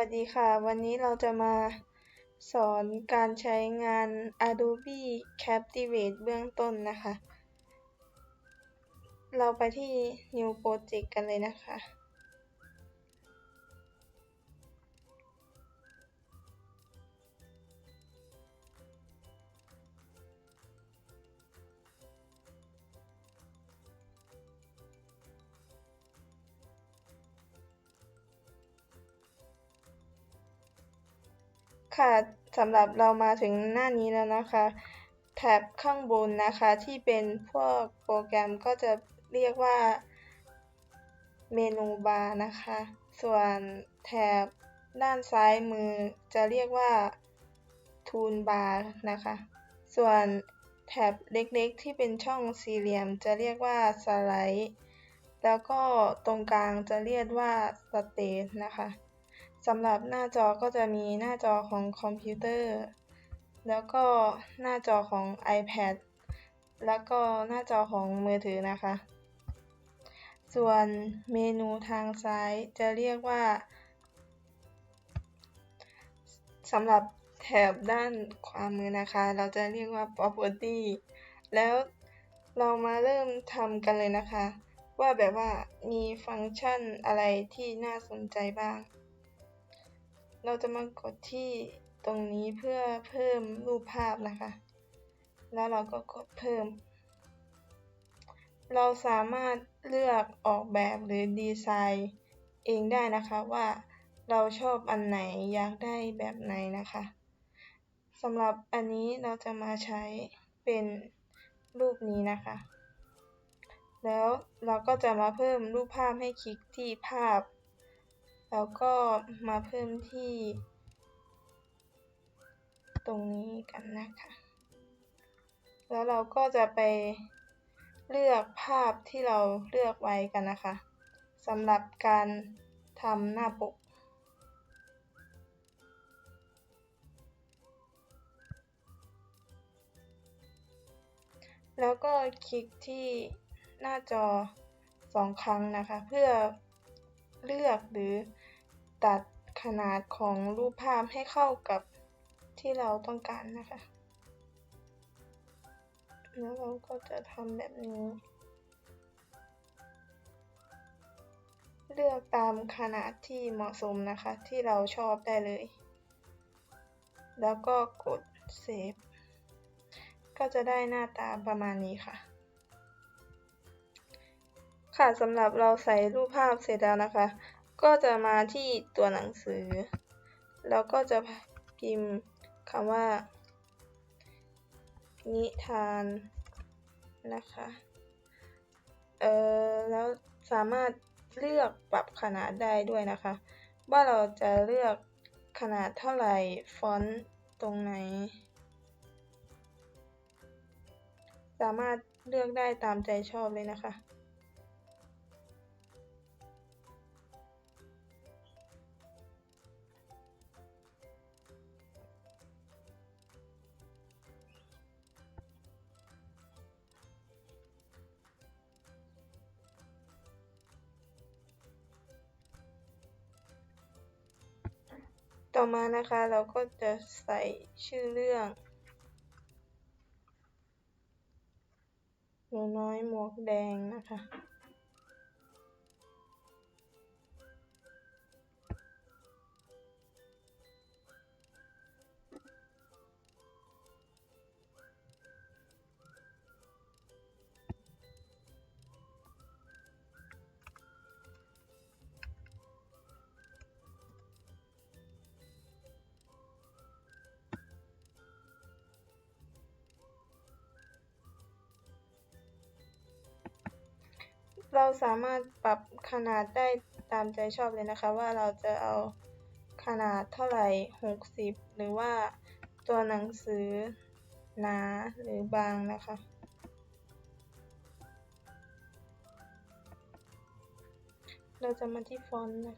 วัสดีค่ะ วันนี้เราจะมาสอนการใช้งาน Adobe Captivate เบื้องต้นนะคะ เราไปที่ New Project กันเลยนะคะ ค่ะสำหรับเรามาถึงหน้านี้แล้วนะคะแท็บข้างบนนะคะที่เป็นพวกโปรแกรมก็จะเรียกว่าเมนูบาร์นะคะ ส่วนแถบด้านซ้ายมือจะเรียกว่าทูลบาร์นะคะ ส่วนแถบเล็กๆ ที่เป็นช่องสี่เหลี่ยมจะเรียกว่าสไลด์ แล้วก็ตรงกลางจะเรียกว่าสเตทนะคะ สำหรับหน้าจอก็จะมีหน้าจอของคอมพิวเตอร์ แล้วก็หน้าจอของ iPad แล้วก็หน้าจอของมือถือนะคะ ส่วนเมนูทางซ้ายจะเรียกว่าสำหรับแถบด้านขวามือนะคะ เราจะเรียกว่า property แล้วเรามาเริ่มทำกันเลยนะคะ ว่าแบบว่ามีฟังก์ชันอะไรที่น่าสนใจบ้าง เราจะมากดที่ตรงนี้เพื่อเพิ่มรูปภาพนะคะ แล้วเราก็กดเพิ่ม เราสามารถเลือกออกแบบหรือดีไซน์เองได้นะคะว่าเราชอบอันไหนอยากได้แบบไหนนะคะสำหรับอันนี้เราจะมาใช้เป็นรูปนี้นะคะ แล้วเราก็จะมาเพิ่มรูปภาพให้คลิกที่ภาพ แล้วก็มาเพิ่มที่ ตรงนี้กันนะคะ แล้วเราก็จะไปเลือกภาพที่เราเลือกไว้กันนะคะสำหรับการทำหน้าปก แล้วก็คลิกที่หน้าจอสองครั้งนะคะ เพื่อ เลือกหรือตัดขนาดของรูปภาพให้เข้ากับที่เราต้องการนะคะ แล้วเราก็จะทำแบบนี้ เลือกตามขนาดที่เหมาะสมนะคะ ที่เราชอบได้เลย แล้วก็กดเซฟ ก็จะได้หน้าตาประมาณนี้ค่ะ ค่ะสำหรับเราใส่รูปภาพเสร็จแล้วนะคะ ก็จะมาที่ตัวหนังสือ แล้วก็จะพิมพ์คำว่า นิทานนะคะเออแล้วสามารถเลือกปรับขนาดได้ด้วยนะคะ ว่าเราจะเลือกขนาดเท่าไหร่ฟอนต์ตรงไหน สามารถเลือกได้ตามใจชอบเลยนะคะ ต่อมานะคะเราก็จะใส่ชื่อเรื่องหนูน้อยหมวกแดงนะคะ เราสามารถปรับขนาดได้ตามใจชอบเลยนะคะ ว่าเราจะเอาขนาดเท่าไหร่ 60 หรือว่าตัวหนังสือหนาหรือบางนะคะ เราจะมาที่ฟอนต์นะ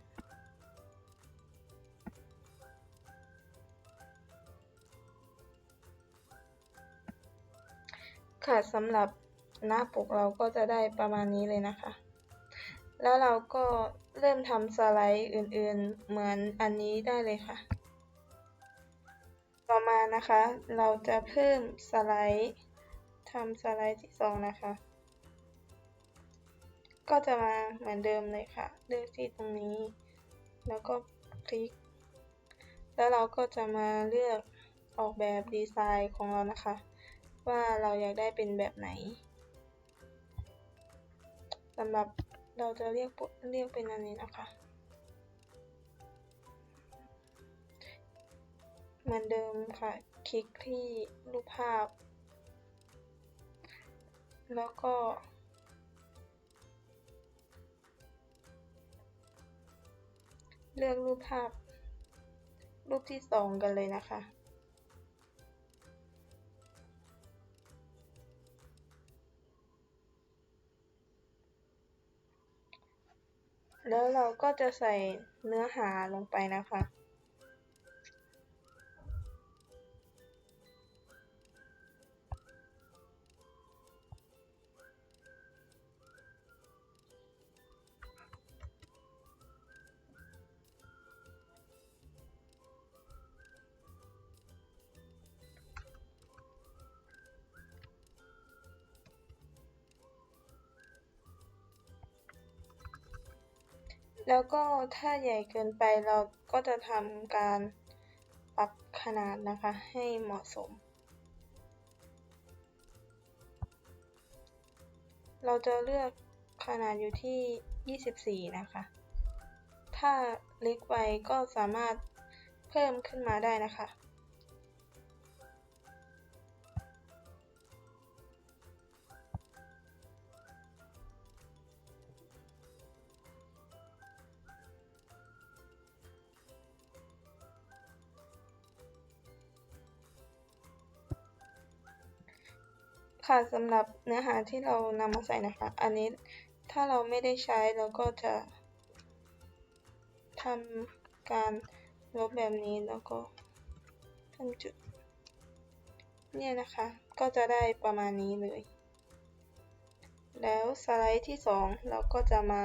ค่ะสำหรับ หน้าปกเราก็จะได้ประมาณนี้เลยนะคะ แล้วเราก็เริ่มทำสไลด์อื่นๆ เหมือนอันนี้ได้เลยค่ะ ต่อมานะคะ เราจะเพิ่มสไลด์ทำสไลด์ที่สองนะคะ ก็จะมาเหมือนเดิมเลยค่ะ เลือกที่ตรงนี้ แล้วก็คลิก แล้วเราก็จะมาเลือกออกแบบดีไซน์ของเรานะคะ ว่าเราอยากได้เป็นแบบไหน สำหรับเราจะเรียกเรียกเป็นอันนี้นะคะ เหมือนเดิมค่ะ คลิกที่รูปภาพ แล้วก็ เลือกรูปภาพ รูปที่สองกันเลยนะคะ แล้วเราก็จะใส่เนื้อหาลงไปนะคะ แล้วก็ถ้าใหญ่เกินไปเราก็จะทำการปรับขนาดนะคะให้เหมาะสม เราจะเลือกขนาดอยู่ที่ 24 นะคะ ถ้าเล็กไปก็สามารถเพิ่มขึ้นมาได้นะคะ ค่ะสำหรับเนื้อหาที่เรานำมาใส่นะคะ อันนี้ถ้าเราไม่ได้ใช้เราก็จะทำการลบแบบนี้แล้วก็เพิ่มจุด เนี่ยนะคะ ก็จะได้ประมาณนี้เลย แล้วสไลด์ที่ 2 เราก็จะมา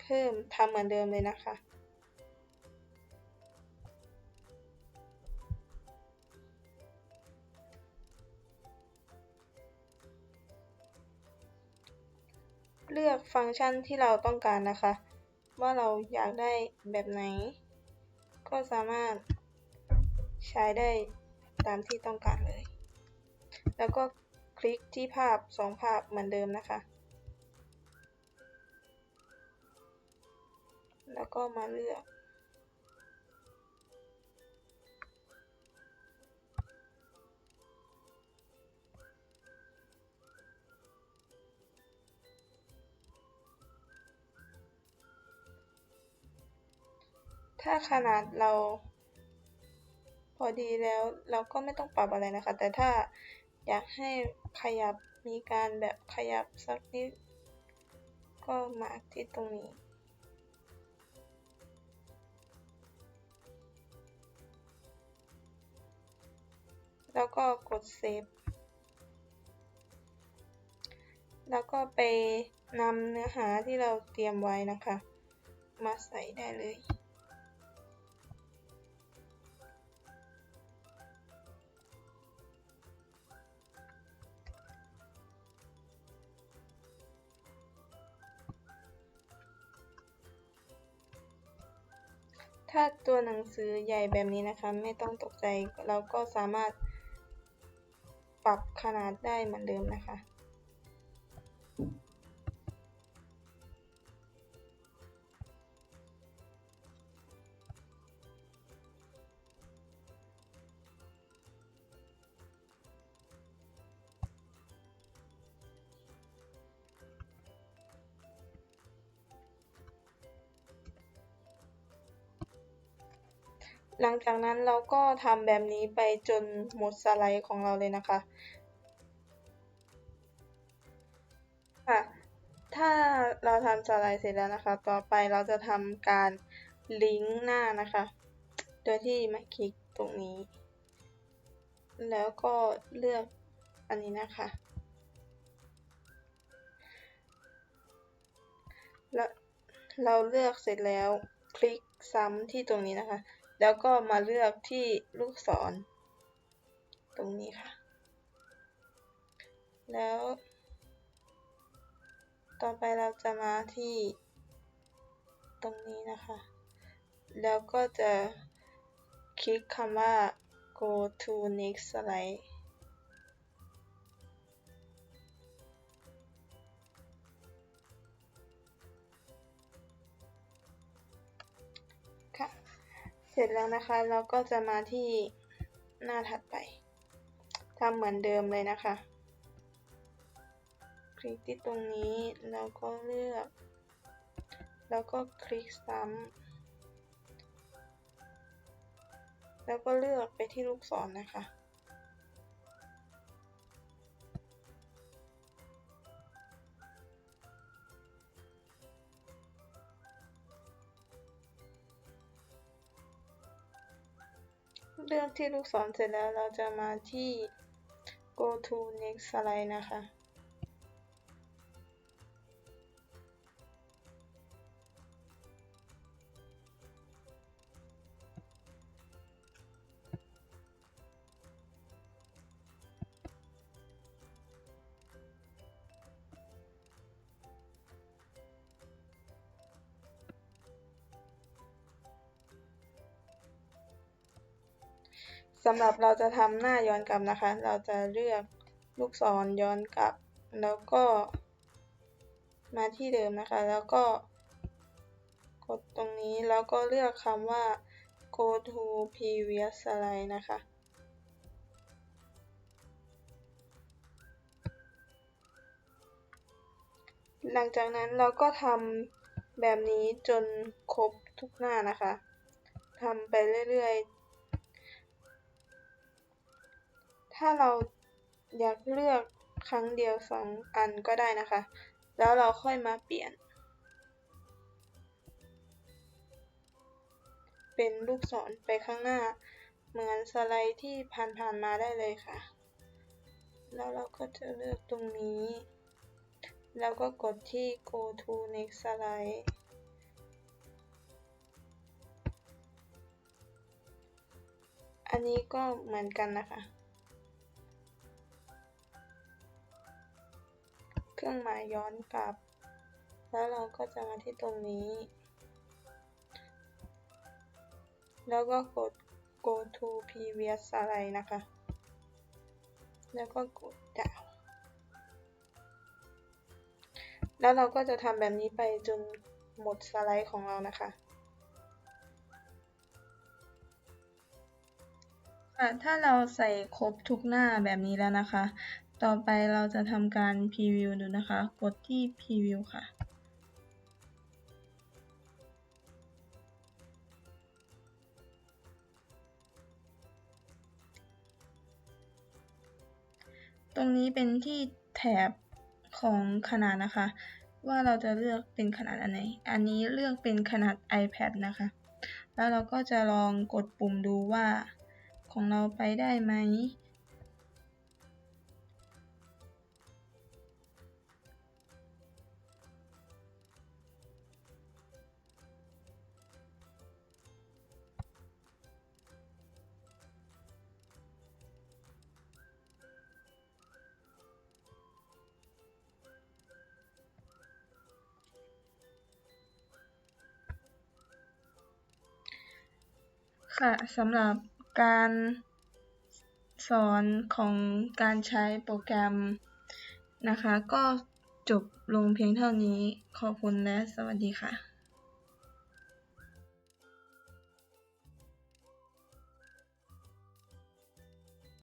เพิ่มทำเหมือนเดิมเลยนะคะ เลือกฟังก์ชันที่เราต้องการนะคะ ว่าเราอยากได้แบบไหน ก็สามารถใช้ได้ตามที่ต้องการเลย แล้วก็คลิกที่ภาพ2ภาพเหมือนเดิมนะคะ แล้วก็มาเลือก ถ้าขนาดเรา พอดีแล้วเราก็ไม่ต้องปรับอะไรนะคะ แต่ถ้าอยากให้ขยับมีการแบบขยับสักนิด ก็มาที่ตรงนี้แล้วก็กดเซฟ แล้วก็ไปนำเนื้อหาที่เราเตรียมไว้นะคะ มาใส่ได้เลย ถ้าตัวหนังสือใหญ่แบบนี้นะคะ ไม่ต้องตกใจ เราก็สามารถปรับขนาดได้เหมือนเดิมนะคะ หลังจากนั้นเราก็ทำแบบนี้ไปจนหมดสไลด์ของเราเลยนะคะค่ะถ้าเราทำสไลด์เสร็จแล้วนะคะ ต่อไปเราจะทำการลิงก์หน้านะคะ โดยที่มาคลิกตรงนี้ แล้วก็เลือกอันนี้นะคะ แล้วเราเลือกเสร็จแล้วคลิกซ้ำที่ตรงนี้นะคะ แล้วก็มาเลือกที่ลูกศร ตรงนี้ค่ะ แล้ว ต่อไปเราจะมาที่ตรงนี้นะคะ แล้วก็จะคลิกคำว่า go to next slide เสร็จแล้วนะคะ เราก็จะมาที่หน้าถัดไปทำเหมือนเดิมเลยนะคะ คลิกที่ตรงนี้แล้วก็เลือก แล้วก็คลิกซ้ำแล้วก็เลือกไปที่ลูกศรนนะคะ ที่ลูกศรเสร็จแล้วเราจะมาที่ go to next slide นะคะ สำหรับเราจะทำหน้าย้อนกลับนะคะ เราจะเลือกลูกศรย้อนกลับ แล้วก็ มาที่เดิมนะคะ แล้วก็ กดตรงนี้แล้วก็เลือกคำว่า go to previous slide นะคะ หลังจากนั้นเราก็ทำแบบนี้จนครบทุกหน้านะคะทำไปเรื่อยๆ ถ้าเราอยากเลือกครั้งเดียวสองอันก็ได้นะคะ แล้วเราค่อยมาเปลี่ยน เป็นลูกศรไปข้างหน้า เหมือนสไลด์ที่ผ่านๆมาได้เลยค่ะ แล้วเราก็จะเลือกตรงนี้ แล้วก็กดที่ go to next slide อันนี้ก็เหมือนกันนะคะ เครื่องหมายย้อนกลับ แล้วเราก็จะมาที่ตรงนี้ แล้วก็กด go to previous slide นะคะ แล้วก็กดดาวแล้วเราก็จะทำแบบนี้ไปจนหมดสไลด์ของเรานะคะถ้าเราใส่ครบทุกหน้าแบบนี้แล้วนะคะ ต่อไปเราจะทำการพรีวิวดูนะคะ กดที่พรีวิวค่ะ ตรงนี้เป็นที่แถบของขนาดนะคะ ว่าเราจะเลือกเป็นขนาดอันไหน อันนี้เลือกเป็นขนาด iPad นะคะ แล้วเราก็จะลองกดปุ่มดูว่าของเราไปได้ไหม ค่ะสำหรับการสอนของการใช้โปรแกรมนะคะ ก็จบลงเพียงเท่านี้ ขอบคุณและสวัสดีค่ะ